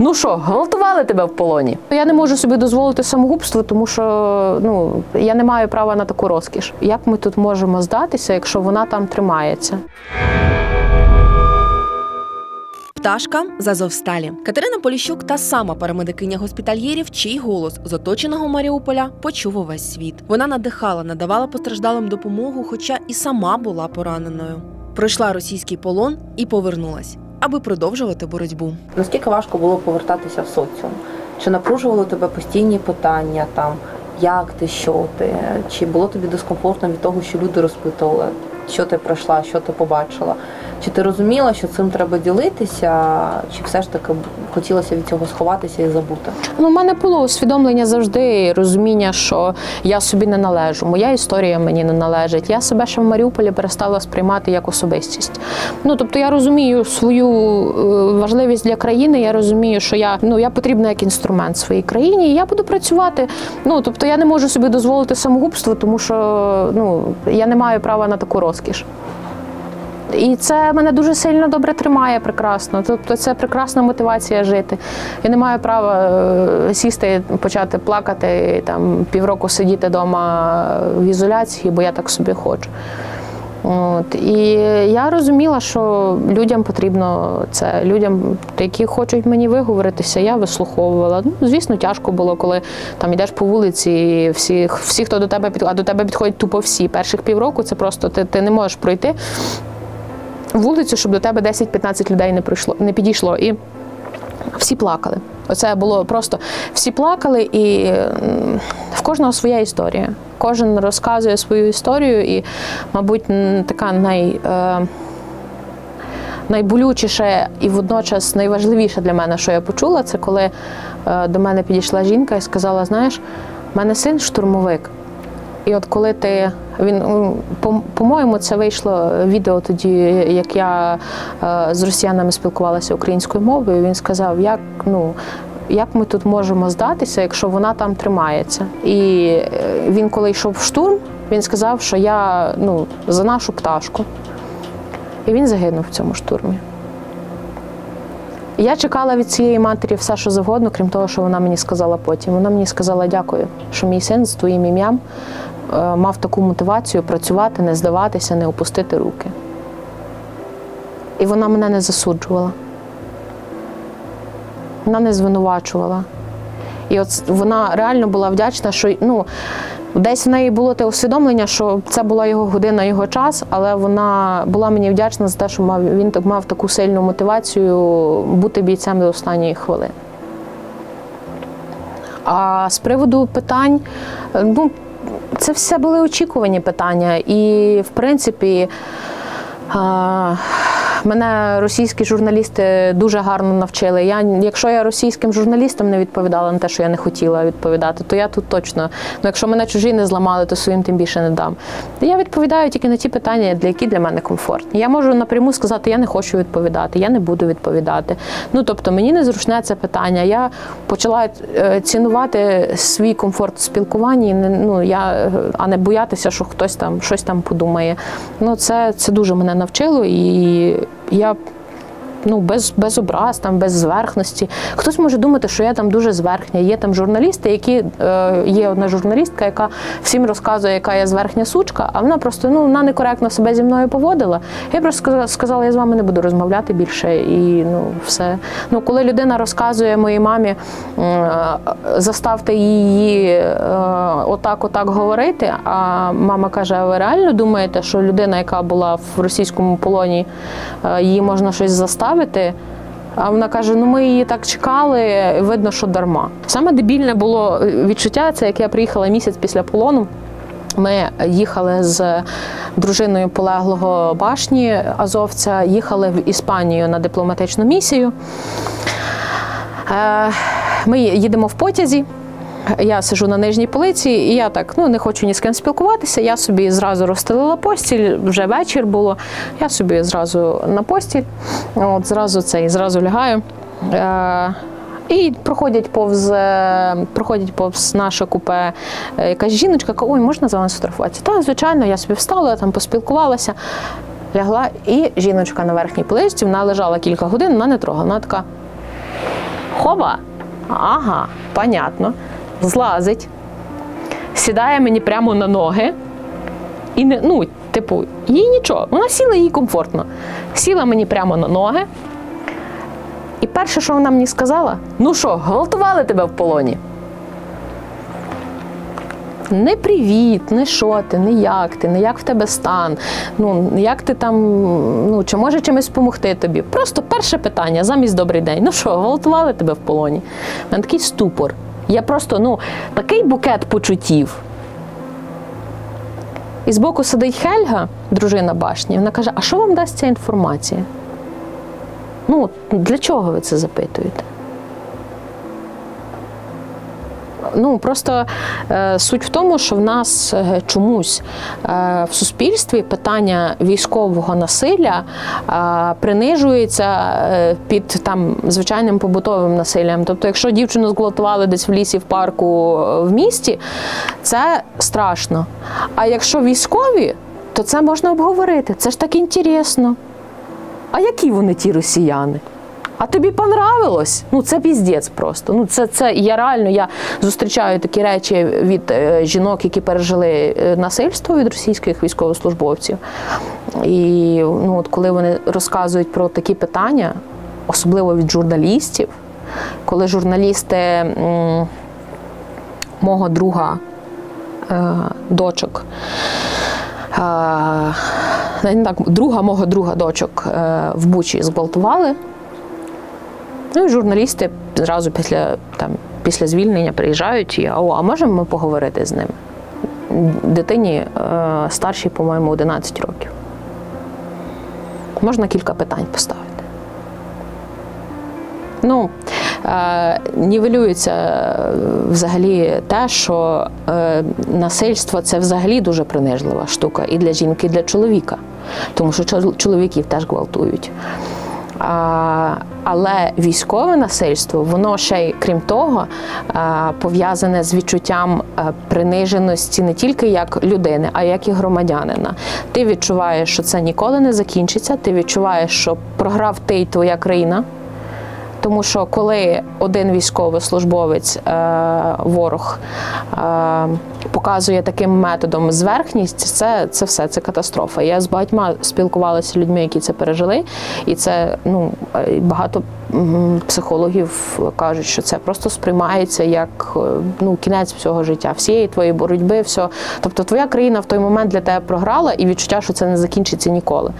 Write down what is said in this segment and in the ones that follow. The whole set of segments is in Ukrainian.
Ну що, гвалтували тебе в полоні? Я не можу собі дозволити самогубство, тому що ну я не маю права на таку розкіш. Як ми тут можемо здатися, якщо вона там тримається? Пташка з Азовсталі. Катерина Поліщук та сама парамедикиня госпітальєрів, чий голос з оточеного Маріуполя почув увесь світ. Вона надихала, надавала постраждалим допомогу, хоча і сама була пораненою. Пройшла російський полон і повернулась, аби продовжувати боротьбу. Наскільки важко було повертатися в соціум? Чи напружували тебе постійні питання там, як ти, що ти? Чи було тобі дискомфортно від того, що люди розпитували, що ти пройшла, що ти побачила? Чи ти розуміла, що цим треба ділитися, чи все ж таки хотілося від цього сховатися і забути? Ну, у мене було усвідомлення завжди розуміння, що я собі не належу, моя історія мені не належить. Я себе ще в Маріуполі перестала сприймати як особистість. Ну тобто я розумію свою е, важливість для країни. Я розумію, що я ну я потрібна як інструмент своїй країні. і Я буду працювати. Ну тобто я не можу собі дозволити самогубство, тому що ну я не маю права на таку розкіш. І це мене дуже сильно добре тримає прекрасно. Тобто це прекрасна мотивація жити. Я не маю права е, сісти, почати плакати, там півроку сидіти вдома в ізоляції, бо я так собі хочу. От. І я розуміла, що людям потрібно це. Людям, які хочуть мені виговоритися, я вислуховувала. Ну, звісно, тяжко було, коли там йдеш по вулиці, і всі, всі, хто до тебе підходить, а до тебе підходять тупо всі. Перших півроку це просто ти, ти не можеш пройти вулицю, щоб до тебе 10-15 людей не прийшло, не підійшло. І всі плакали. Оце було просто всі плакали, і в кожного своя історія. Кожен розказує свою історію, і, мабуть, така най. Е, Найболючіше і водночас найважливіше для мене, що я почула, це коли е, до мене підійшла жінка і сказала: знаєш, в мене син штурмовик. І от коли ти він по-моєму, це вийшло відео тоді, як я е, з росіянами спілкувалася українською мовою. Він сказав, як ну. Як ми тут можемо здатися, якщо вона там тримається? І е, він, коли йшов в штурм, він сказав, що я ну, за нашу пташку. І він загинув в цьому штурмі. Я чекала від цієї матері все, що завгодно, крім того, що вона мені сказала потім. Вона мені сказала дякую, що мій син з твоїм ім'ям е, мав таку мотивацію працювати, не здаватися, не опустити руки. І вона мене не засуджувала. Вона не звинувачувала. І от вона реально була вдячна, що ну, десь в неї було те усвідомлення, що це була його година, його час, але вона була мені вдячна за те, що мав, він мав таку сильну мотивацію бути бійцем до останньої хвилини. А з приводу питань, ну, це все були очікувані питання. І, в принципі, а, мене російські журналісти дуже гарно навчили. Я, якщо я російським журналістам не відповідала на те, що я не хотіла відповідати, то я тут точно. Ну, якщо мене чужі не зламали, то своїм тим більше не дам. Я відповідаю тільки на ті питання, для які для мене комфортні. Я можу напряму сказати, я не хочу відповідати, я не буду відповідати. Ну тобто мені незручне це питання. Я почала е, цінувати свій комфорт в спілкуванні, ну я а не боятися, що хтось там щось там подумає. Ну це, це дуже мене навчило, і я ну, без, без образ, там, без зверхності. Хтось може думати, що я там дуже зверхня. Є там журналісти, які е, є одна журналістка, яка всім розказує, яка я зверхня сучка, а вона просто ну, вона некоректно себе зі мною поводила. Я просто сказала, я з вами не буду розмовляти більше. І ну, все. Ну, коли людина розказує моїй мамі, м, заставте її е, отак, отак говорити. А мама каже: а ви реально думаєте, що людина, яка була в російському полоні, е, її можна щось заставити? А вона каже: ну ми її так чекали, видно, що дарма. Саме дебільне було відчуття, це як я приїхала місяць після полону. Ми їхали з дружиною полеглого башні азовця, їхали в Іспанію на дипломатичну місію. Е, Ми їдемо в потязі. Я сижу на нижній полиці, і я так ну не хочу ні з ким спілкуватися. Я собі зразу розстелила постіль, вже вечір було. Я собі зразу на постіль, от зразу цей, зразу лягаю. Е, і проходять повз е, проходять повз наше купе е, якась жіночка, каже, ой, можна з вами сфотографуватися? Так, звичайно, я собі встала, там поспілкувалася, лягла, і жіночка на верхній поличці, вона лежала кілька годин, вона не трогала. Вона така. Хова. Ага, понятно. Злазить, сідає мені прямо на ноги. І не, ну, типу, їй нічого. Вона сіла їй комфортно. Сіла мені прямо на ноги. І перше, що вона мені сказала: ну що, гвалтували тебе в полоні? Не привіт, не що ти, не як ти, не як в тебе стан, ну як ти там, ну чи може чимось допомогти тобі. Просто перше питання, замість добрий день. Ну що, гвалтували тебе в полоні? Мене такий ступор. Я просто, ну, такий букет почуттів. І збоку сидить Хельга, дружина башні, вона каже: А що вам дасть ця інформація? Ну, для чого ви це запитуєте? Ну просто е, суть в тому, що в нас е, чомусь е, в суспільстві питання військового насилля принижується під там звичайним побутовим насиллям. Тобто, якщо дівчину зґвалтували десь в лісі, в парку, в місті, це страшно. А якщо військові, то це можна обговорити. Це ж так інтересно. А які вони ті росіяни? А тобі понравилось? Ну це піздець просто. Ну це, це я реально я зустрічаю такі речі від е, жінок, які пережили е, насильство від російських військовослужбовців. І ну, от коли вони розказують про такі питання, особливо від журналістів, коли журналісти мого друга е, дочок. е, так, друга мого друга дочок в Бучі зґвалтували. Ну і журналісти зразу після, там, після звільнення приїжджають і «О, а можемо ми поговорити з ним? Дитині е, старшій, по-моєму, 11 років. Можна кілька питань поставити. Ну, е, нівелюється е, взагалі те, що е, насильство це взагалі дуже принижлива штука і для жінки, і для чоловіка, тому що чол- чоловіків теж гвалтують. Але військове насильство, воно ще й крім того, пов'язане з відчуттям приниженості не тільки як людини, а як і громадянина. Ти відчуваєш, що це ніколи не закінчиться. Ти відчуваєш, що програв ти і твоя країна. Тому що коли один військовослужбовець, е, ворог е, показує таким методом зверхність, це, це все, це катастрофа. Я з багатьма спілкувалася з людьми, які це пережили, і це ну е, багато психологів кажуть, що це просто сприймається як ну, кінець всього життя, всієї твоєї боротьби, все. Тобто твоя країна в той момент для тебе програла, і відчуття, що це не закінчиться ніколи.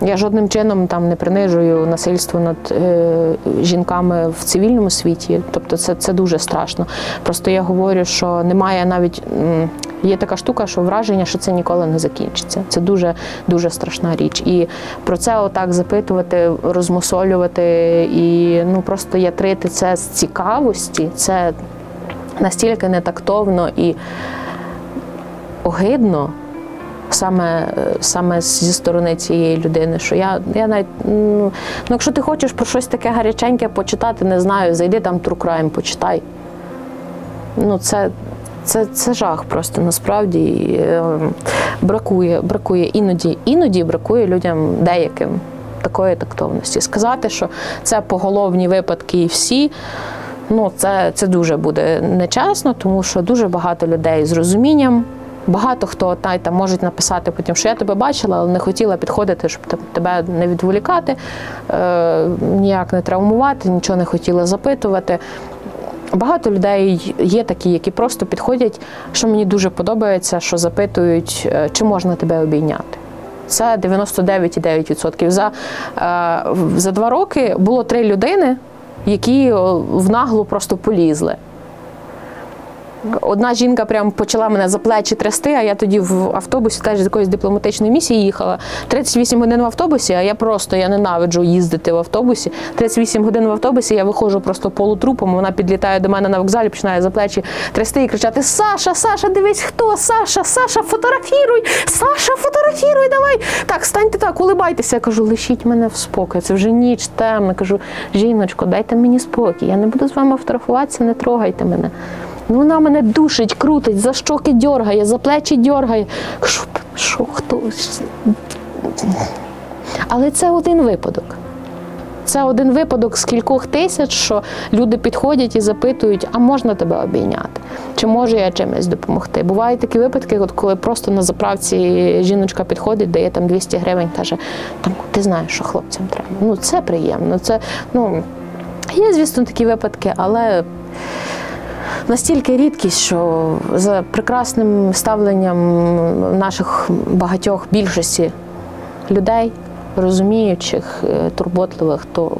Я жодним чином там не принижую насильство над е, жінками в цивільному світі. Тобто це, це дуже страшно. Просто я говорю, що немає навіть є така штука, що враження, що це ніколи не закінчиться. Це дуже дуже страшна річ. І про це отак запитувати, розмусолювати і ну просто ятрити це з цікавості. Це настільки нетактовно і огидно саме, саме зі сторони цієї людини, що я, я навіть ну, ну, якщо ти хочеш про щось таке гаряченьке почитати, не знаю, зайди там True Crime, почитай. Ну, це, це, це жах просто насправді І, е, бракує, бракує іноді, іноді бракує людям деяким такої тактовності. Сказати, що це поголовні випадки і всі. Ну, це, це дуже буде нечесно, тому що дуже багато людей з розумінням. Багато хто та, там можуть написати потім, що я тебе бачила, але не хотіла підходити, щоб те- тебе не відволікати, е, ніяк не травмувати, нічого не хотіла запитувати. Багато людей є такі, які просто підходять, що мені дуже подобається, що запитують, е, чи можна тебе обійняти. Це 99,9%. За, е, за два роки було три людини, які в наглу просто полізли. Одна жінка прям почала мене за плечі трясти, а я тоді в автобусі теж з якоїсь дипломатичної місії їхала. 38 годин в автобусі, а я просто я ненавиджу їздити в автобусі. 38 годин в автобусі, я виходжу просто полутрупом, вона підлітає до мене на вокзалі, починає за плечі трясти і кричати: Саша, Саша, дивись, хто? Саша, Саша, фотографіруй! Саша, фотографіруй, давай! Так, станьте так, улибайтеся. Я кажу, лишіть мене в спокій. Це вже ніч темна. Кажу, жіночко, дайте мені спокій. Я не буду з вами фотографуватися, не трогайте мене. Вона мене душить, крутить, за щоки дьоргає, за плечі дьоргає. Що, що хто? Але це один випадок. це один випадок з кількох тисяч, що люди підходять і запитують, а можна тебе обійняти? Чи можу я чимось допомогти? Бувають такі випадки, от коли просто на заправці жіночка підходить, дає там 200 гривень, каже, там ти знаєш, що хлопцям треба. Ну це приємно. Це ну є, звісно, такі випадки, але настільки рідкість, що за прекрасним ставленням наших багатьох більшості людей, розуміючих, е, турботливих, то